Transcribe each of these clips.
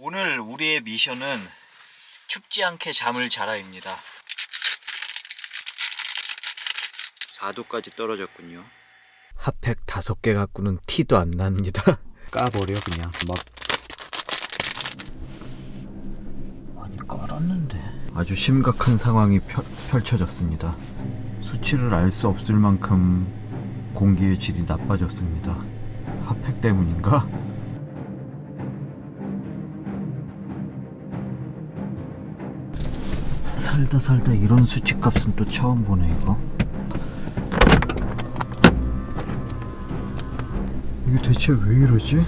오늘 우리의 미션은 춥지 않게 잠을 자라입니다. 4도까지 떨어졌군요. 핫팩 5개 갖고는 티도 안 납니다. 까버려 그냥 막 많이 깔았는데 아주 심각한 상황이 펼, 펼쳐졌습니다. 수치를 알 수 없을 만큼 공기의 질이 나빠졌습니다. 핫팩 때문인가? 살다 살다 이런 수치값은 또 처음 보네 이거. 이게 대체 왜 이러지?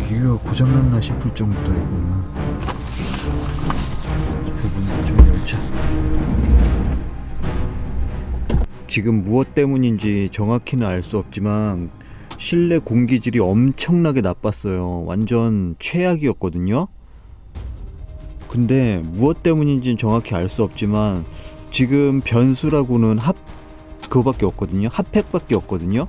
기계가 고장났나 싶을. 대부분 좀 열자. 지금 무엇 때문인지 정확히는 알 수 없지만 실내 공기질이 엄청나게 나빴어요. 완전 최악이었거든요. 근데 무엇 때문인지는 정확히 알 수 없지만 지금 변수라고는 핫 그거밖에 없거든요. 핫팩밖에 없거든요.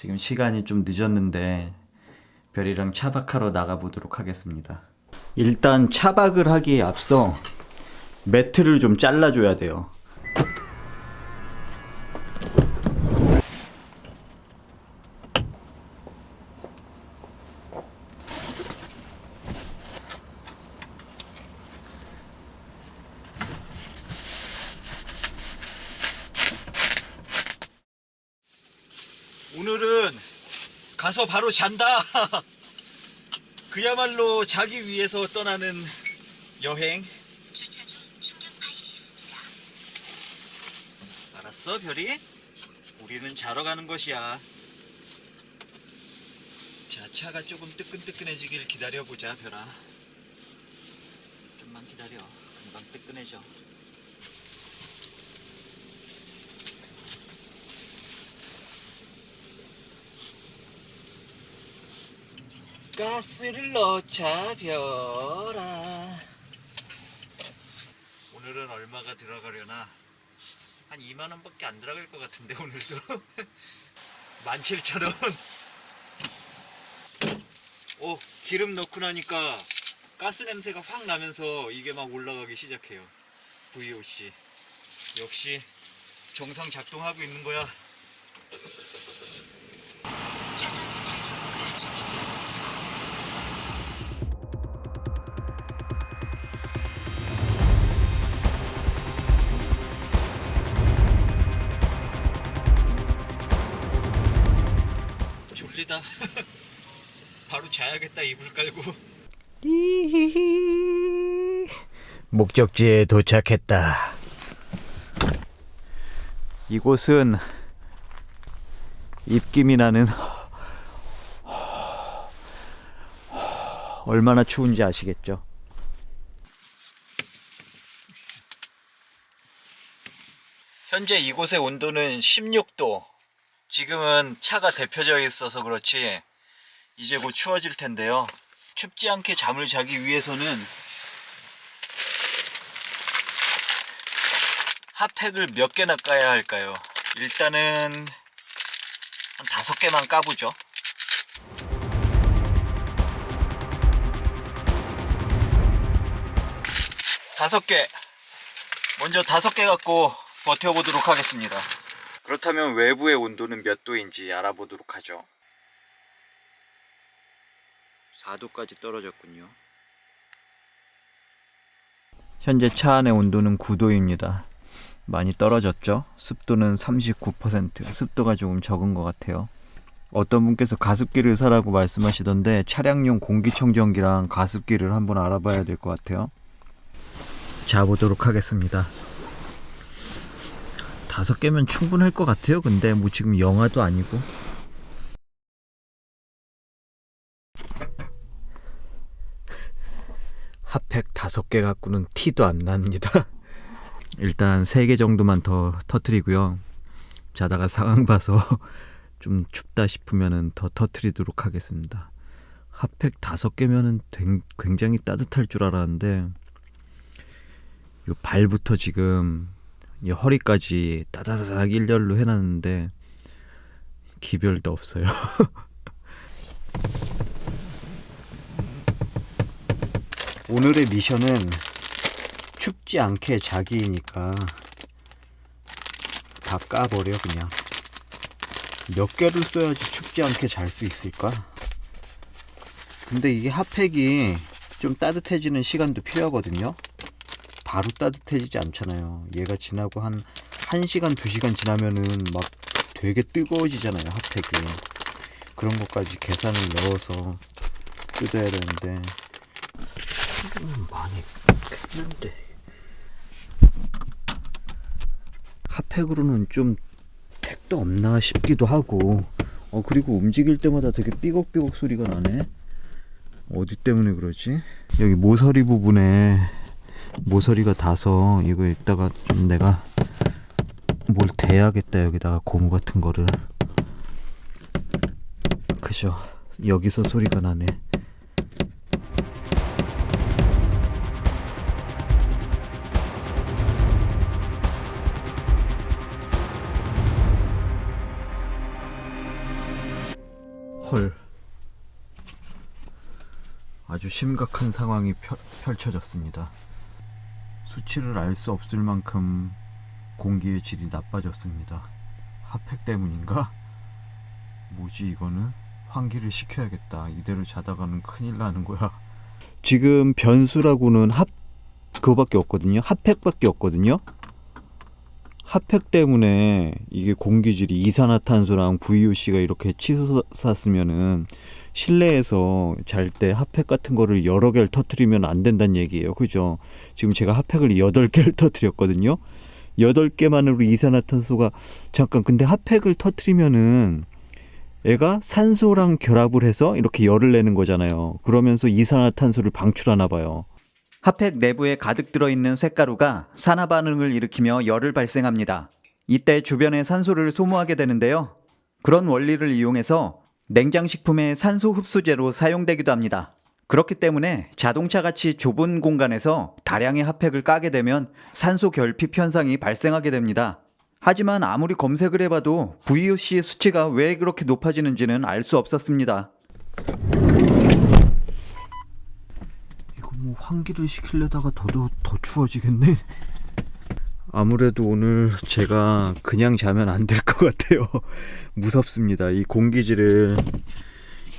지금 시간이 좀 늦었는데 별이랑 차박하러 나가보도록 하겠습니다. 일단 차박을 하기에 앞서 매트를 좀 잘라줘야 돼요. 오늘은 가서 바로 잔다. 그야말로 자기 위해서 떠나는 여행. 주차 중 충격 파일이 있습니다. 알았어, 별이? 우리는 자러 가는 것이야. 자, 차가 조금 뜨끈뜨끈해지길 기다려보자, 별아. 좀만 기다려. 금방 뜨끈해져. 가스를 넣자, 별아. 오늘은 얼마가 들어가려나? 한 2만 원밖에 안 들어갈 것 같은데 오늘도 17,000원. 오 기름 넣고 나니까 가스 냄새가 확 나면서 이게 막 올라가기 시작해요. VOC 역시 정상 작동하고 있는 거야. 졸리다. 바로 자야겠다 이불 깔고. 목적지에 도착했다. 이곳은 입김이 나는 얼마나 추운지 아시겠죠? 현재 이곳의 온도는 16도. 지금은 차가 데펴져 있어서 그렇지 이제 곧 추워질 텐데요. 춥지 않게 잠을 자기 위해서는 핫팩을 몇 개나 까야 할까요? 일단은 한 다섯 개만 까보죠. 다섯 개. 먼저 다섯 개 갖고 버텨보도록 하겠습니다. 그렇다면 외부의 온도는 몇 도인지 알아보도록 하죠. 4도까지 떨어졌군요. 현재 차 안의 온도는 9도입니다. 많이 떨어졌죠? 습도는 39%. 습도가 조금 적은 것 같아요. 어떤 분께서 가습기를 사라고 말씀하시던데 차량용 공기청정기랑 가습기를 한번 알아봐야 될 것 같아요. 자 보도록 하겠습니다. 다섯 개면 충분할 것 같아요. 근데 뭐 지금 영화도 아니고. 핫팩 다섯 개 갖고는 티도 안 납니다. 일단 세 개 정도만 더 터트리고요. 자다가 상황 봐서 좀 춥다 싶으면은 더 터트리도록 하겠습니다. 핫팩 다섯 개면은 된- 굉장히 따뜻할 줄 알았는데 이 발부터 지금 이 허리까지 따다다닥 일렬로 해놨는데 기별도 없어요. 오늘의 미션은 춥지 않게 자기이니까 다 까버려 그냥 몇 개를 써야지 춥지 않게 잘 수 있을까? 근데 이게 핫팩이 좀 따뜻해지는 시간도 필요하거든요 바로 따뜻해지지 않잖아요. 얘가 지나고 한 1시간 2시간 지나면은 막 되게 뜨거워지잖아요 핫팩이. 그런 것까지 계산을 넣어서 뜯어야 되는데. 좀 많이 했는데. 핫팩으로는 좀 택도 없나 싶기도 하고. 어 그리고 움직일 때마다 되게 삐걱삐걱 소리가 나네. 어디 때문에 그러지? 여기 모서리 부분에 모서리가 닿아서 이거 이따가 좀 내가 뭘 대야겠다 여기다가 고무 같은 거를. 그죠? 여기서 소리가 나네. 헐. 아주 심각한 상황이 펼, 펼쳐졌습니다 수치를 알 수 없을 만큼 공기의 질이 나빠졌습니다. 핫팩 때문인가? 뭐지 이거는? 환기를 시켜야겠다. 이대로 자다가는 큰일 나는 거야. 지금 변수라고는 핫 그거밖에 없거든요. 핫팩밖에 없거든요 핫팩 때문에 이게 공기질이 이산화탄소랑 VOC가 이렇게 치솟았으면은 실내에서 잘 때 핫팩 같은 거를 여러 개를 터트리면 안 된다는 얘기예요. 그죠? 지금 제가 핫팩을 여덟 개를 터트렸거든요. 여덟 개만으로 이산화탄소가 잠깐 근데 핫팩을 터트리면은 애가 산소랑 결합을 해서 이렇게 열을 내는 거잖아요. 그러면서 이산화탄소를 방출하나 봐요. 핫팩 내부에 가득 들어있는 쇳가루가 산화 반응을 일으키며 열을 발생합니다. 이때 주변의 산소를 소모하게 되는데요. 그런 원리를 이용해서 냉장식품의 산소 흡수제로 사용되기도 합니다. 그렇기 때문에 자동차 같이 좁은 공간에서 다량의 핫팩을 까게 되면 산소 결핍 현상이 발생하게 됩니다. 하지만 아무리 검색을 해봐도 VOC의 수치가 왜 그렇게 높아지는지는 알 수 없었습니다. 이거 뭐 환기를 시키려다가 더더 더 추워지겠네. 아무래도 오늘 제가 그냥 자면 안 될 것 같아요. 무섭습니다. 이 공기질을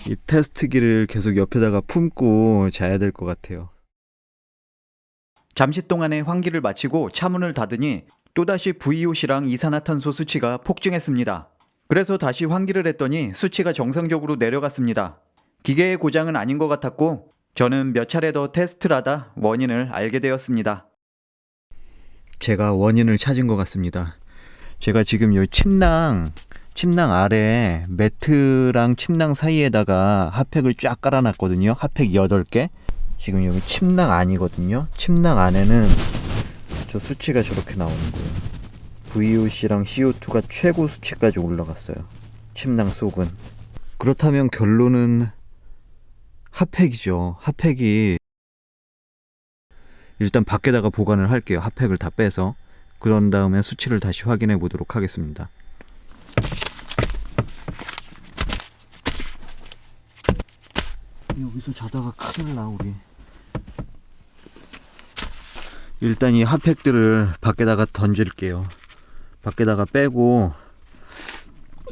이 테스트기를 계속 옆에다가 품고 자야 될 것 같아요. 잠시 동안의 환기를 마치고 차문을 닫으니 또다시 VOC랑 이산화탄소 수치가 폭증했습니다. 그래서 다시 환기를 했더니 수치가 정상적으로 내려갔습니다. 기계의 고장은 아닌 것 같았고 저는 몇 차례 더 테스트를 하다 원인을 알게 되었습니다. 제가 원인을 찾은 것 같습니다. 제가 지금 이 침낭 침낭 아래 매트랑 침낭 사이에다가 핫팩을 쫙 깔아놨거든요. 핫팩 8개. 지금 여기 침낭 안이거든요. 침낭 안에는 저 수치가 저렇게 나오는 거예요. VOC랑 CO2가 최고 수치까지 올라갔어요. 침낭 속은. 그렇다면 결론은 핫팩이죠. 핫팩이 일단 밖에다가 보관을 할게요. 핫팩을 다 빼서. 그런 다음에 수치를 다시 확인해 보도록 하겠습니다. 여기서 자다가 큰일 나 우리. 일단 이 핫팩들을 밖에다가 던질게요. 밖에다가 빼고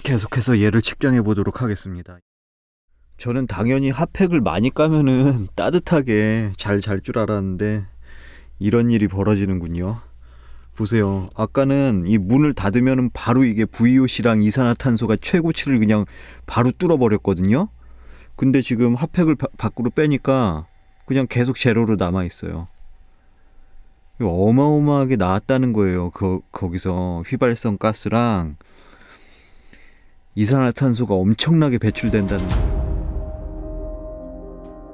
계속해서 얘를 측정해 보도록 하겠습니다. 저는 당연히 핫팩을 많이 까면은 따뜻하게 잘 잘 줄 알았는데 이런 일이 벌어지는군요. 보세요. 아까는 이 문을 닫으면은 바로 이게 VOC랑 이산화탄소가 최고치를 그냥 바로 뚫어버렸거든요. 근데 지금 핫팩을 바- 밖으로 빼니까 그냥 계속 제로로 남아 있어요. 어마어마하게 나왔다는 거예요. 거, 거기서 휘발성 가스랑 이산화탄소가 엄청나게 배출된다는 거.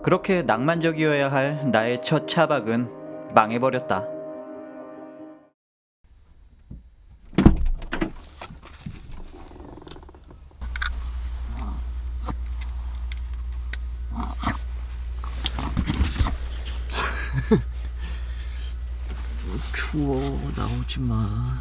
그렇게 낭만적이어야 할 나의 첫 차박은 망해버렸다. 추워 나오지 마.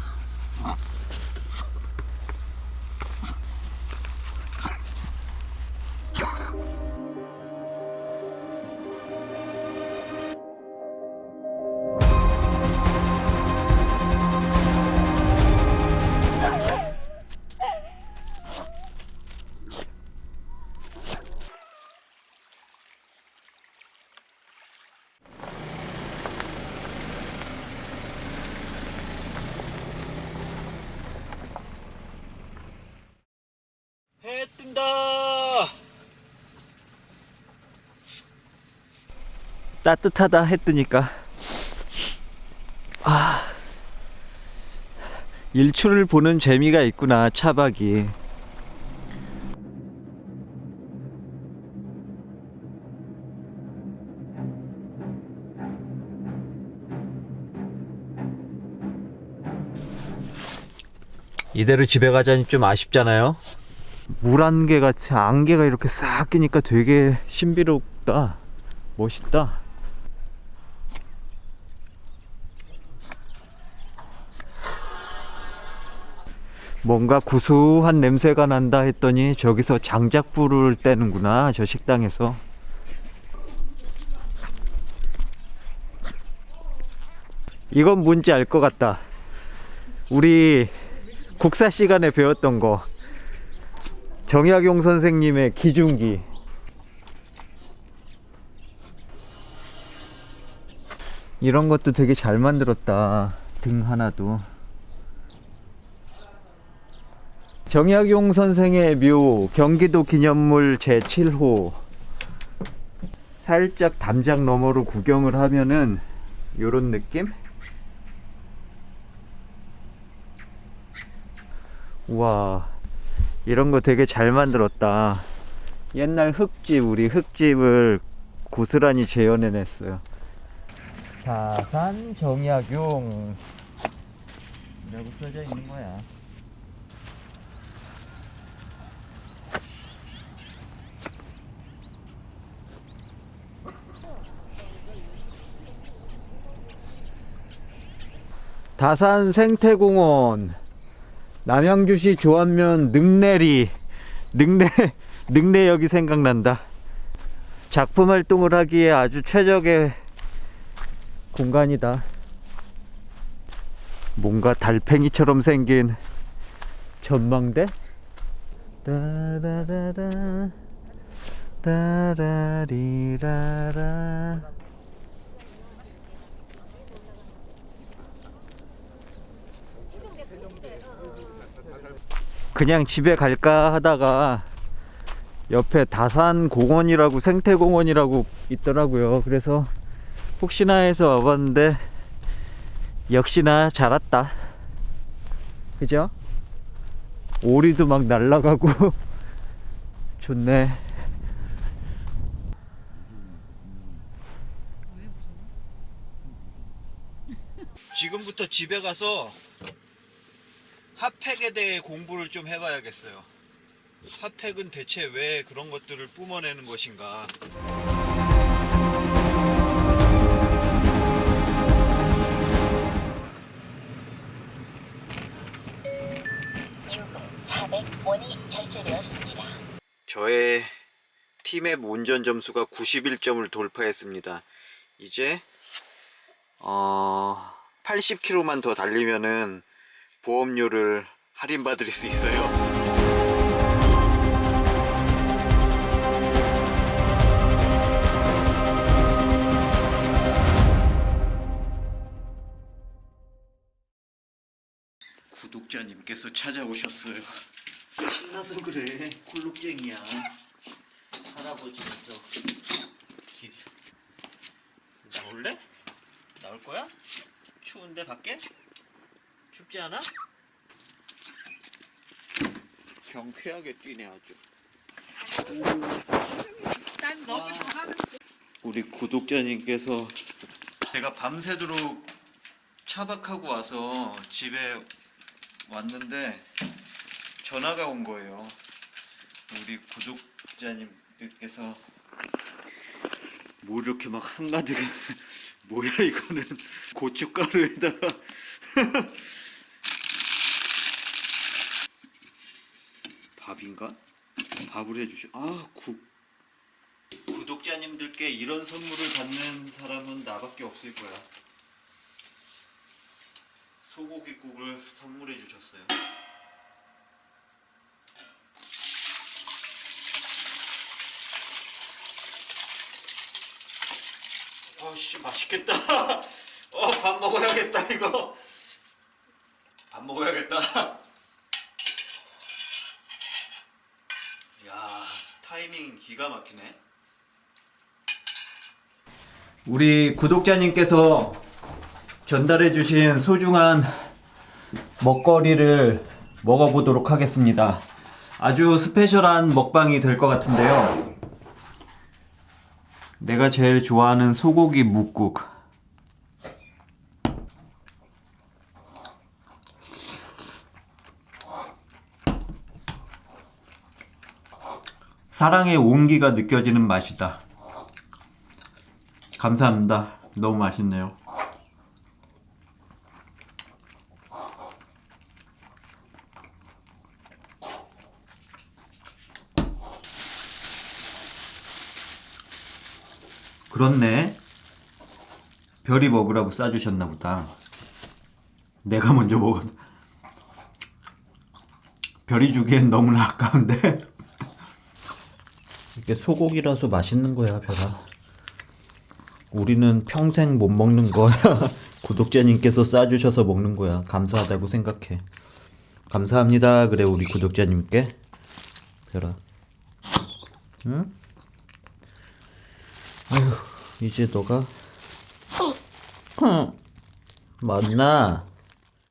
따뜻하다 해 뜨니까. 아. 일출을 보는 재미가 있구나, 차박이. 이대로 집에 가자니 좀 아쉽잖아요. 물 안개 같이 안개가 이렇게 싹 끼니까 되게 신비롭다. 멋있다. 뭔가 구수한 냄새가 난다 했더니 저기서 장작불을 떼는구나. 저 식당에서. 이건 뭔지 알 것 같다. 우리 국사 시간에 배웠던 거. 정약용 선생님의 기중기. 이런 것도 되게 잘 만들었다. 등 하나도. 정약용 선생의 묘 경기도 기념물 제7호. 살짝 담장 너머로 구경을 하면은 요런 느낌? 우와. 이런 거 되게 잘 만들었다. 옛날 흙집, 우리 흙집을 고스란히 재현해 냈어요. 자산 정약용. 라고 써져 있는 거야. 다산 생태공원. 남양주시 조안면 능내리 능내 능내역이 생각난다. 작품 활동을 하기에 아주 최적의 공간이다. 뭔가 달팽이처럼 생긴 전망대? 따라라라 따라리라라 그냥 집에 갈까 하다가 옆에 다산 공원이라고 생태공원이라고 있더라고요. 그래서 혹시나 해서 와봤는데 역시나 잘 왔다. 그죠? 오리도 막 날아가고 좋네. 지금부터 집에 가서 핫팩에 대해 공부를 좀 해봐야겠어요. 핫팩은 대체 왜 그런 것들을 뿜어내는 것인가? 요금 400원이 결제되었습니다. 저의 팀의 운전 점수가 91점을 돌파했습니다. 이제 어 80km만 더 달리면은 보험료를 할인받을 수 있어요. 구독자님께서 찾아오셨어요. 신나서 그래. 콜록쟁이야. 할아버지면서 길. 나올래? 나올 거야? 추운데 밖에? 춥지 않아? 경쾌하게 뛰네 아주. 난 너무 잘하는 우리 구독자님께서 제가 밤새도록 차박하고 와서 집에 왔는데 전화가 온 거예요. 우리 구독자님들께서 뭐 이렇게 막 한가득 뭐야 이거는 고춧가루에다가 밥인가? 밥을 해주시. 아 국. 구독자님들께 이런 선물을 받는 사람은 나밖에 없을 거야. 소고기국을 선물해 주셨어요. 어씨 맛있겠다. 어 밥 먹어야겠다 이거. 밥 먹어야겠다. 야 타이밍 기가 막히네. 우리 구독자님께서 전달해주신 소중한 먹거리를 먹어보도록 하겠습니다. 아주 스페셜한 먹방이 될 것 같은데요. 내가 제일 좋아하는 소고기 묵국. 사랑의 온기가 느껴지는 맛이다. 감사합니다. 너무 맛있네요. 그렇네. 별이 먹으라고 싸주셨나 보다. 내가 먼저 먹었. 별이 주기엔 너무나 아까운데. 이게 소고기라서 맛있는 거야, 별아. 우리는 평생 못 먹는 거야. 구독자님께서 싸주셔서 먹는 거야. 감사하다고 생각해. 감사합니다. 그래, 우리 구독자님께. 별아. 응? 아휴, 이제 너가. 응. 맞나?